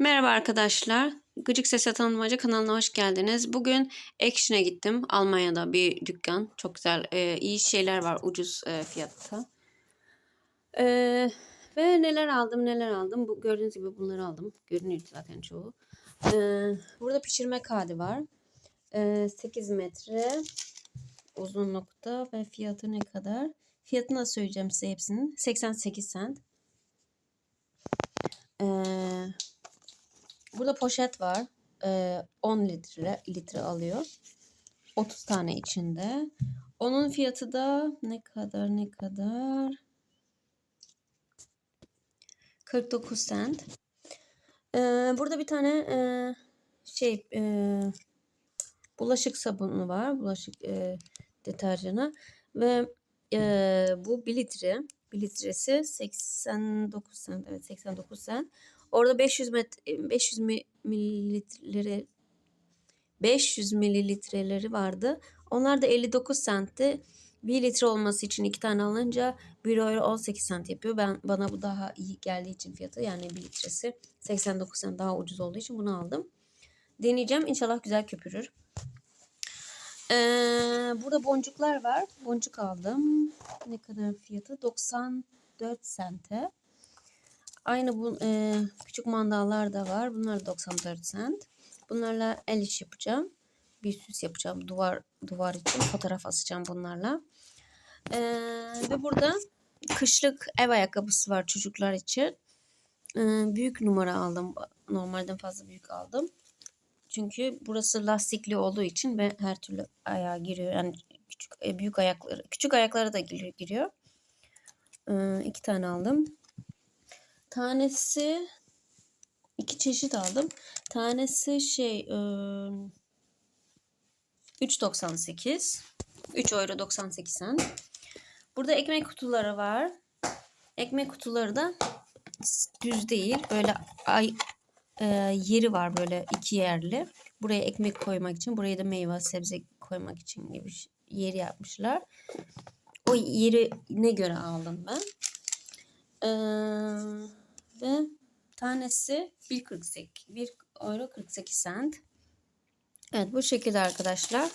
Merhaba arkadaşlar. Gıcık Sesle Tanımacı kanalına hoş geldiniz. Bugün Action'a gittim. Almanya'da bir dükkan. Çok güzel, e, iyi şeyler var ucuz e, fiyatta. E, ve neler aldım neler aldım. Bu Gördüğünüz gibi bunları aldım. Görünüyor zaten çoğu. E, burada pişirme kağıdı var. E, 8 metre uzunlukta ve fiyatı ne kadar? Fiyatını da söyleyeceğim size hepsinin. 88 cent. Eee Burada poşet var. Ee, 10 litre litre alıyor. 30 tane içinde. Onun fiyatı da ne kadar ne kadar? 49 cent. Ee, burada bir tane e, şey e, bulaşık sabunu var. Bulaşık e, deterjanı ve e, bu 1 litre. 1 litresi 89 cent. Evet 89 cent. Orada 500 met 500 mililitre 500 mililitreleri vardı. Onlar da 59 centti. 1 litre olması için iki tane alınca 1 euro 18 cent yapıyor. Ben bana bu daha iyi geldiği için fiyatı yani 1 litresi 89 cent daha ucuz olduğu için bunu aldım. Deneyeceğim. İnşallah güzel köpürür. Ee, burada boncuklar var. Boncuk aldım. Ne kadar fiyatı? 94 sente. Aynı bu e, küçük mandallar da var. Bunlar 94 cent. Bunlarla el iş yapacağım. Bir süs yapacağım. Duvar duvar için fotoğraf asacağım bunlarla. E, ve burada kışlık ev ayakkabısı var çocuklar için. E, büyük numara aldım. Normalden fazla büyük aldım. Çünkü burası lastikli olduğu için ve her türlü ayağa giriyor. Yani küçük e, büyük ayakları, küçük ayaklara da giriyor. giriyor. E, iki tane aldım. Tanesi iki çeşit aldım. Tanesi şey 3.98 3 euro 98 cent. Burada ekmek kutuları var. Ekmek kutuları da düz değil. Böyle ay e, yeri var böyle iki yerli. Buraya ekmek koymak için, buraya da meyve sebze koymak için gibi yeri yapmışlar. O yeri ne göre aldım ben. Eee ve tanesi 1.48 1 euro 48 cent. Evet bu şekilde arkadaşlar.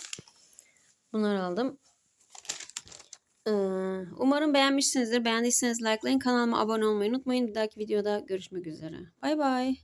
Bunları aldım. Ee, umarım beğenmişsinizdir. Beğendiyseniz likelayın. Kanalıma abone olmayı unutmayın. Bir dahaki videoda görüşmek üzere. Bay bay.